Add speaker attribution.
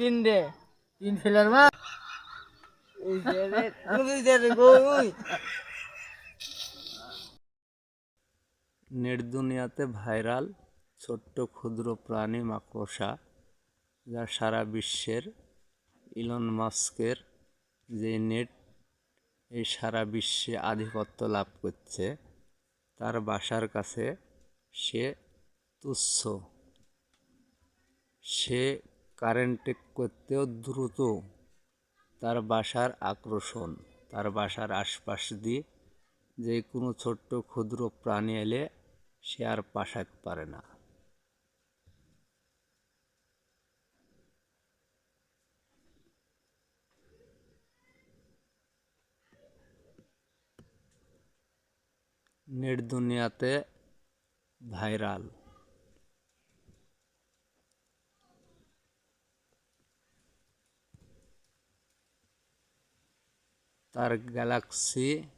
Speaker 1: তিন
Speaker 2: তিন ফেলার মা।
Speaker 3: নেট দুনিয়াতে ভাইরাল ছোট্ট ক্ষুদ্র প্রাণী মাকড়সা, যা সারা বিশ্বের ইলন মাস্কের যে নেট, এই সারা বিশ্বে আধিপত্য লাভ করছে। তার বাসার কাছে সে তুচ্ছ। সে কারেন্টে করতেও দ্রুত। তার বাসার আকর্ষণ, তার বাসার আশপাশ দিয়ে যে কোনো ছোট্ট ক্ষুদ্র প্রাণী এলে সে আর পাশাতে পারে না। নেট দুনিয়াতে ভাইরাল।
Speaker 1: Star Galaxy.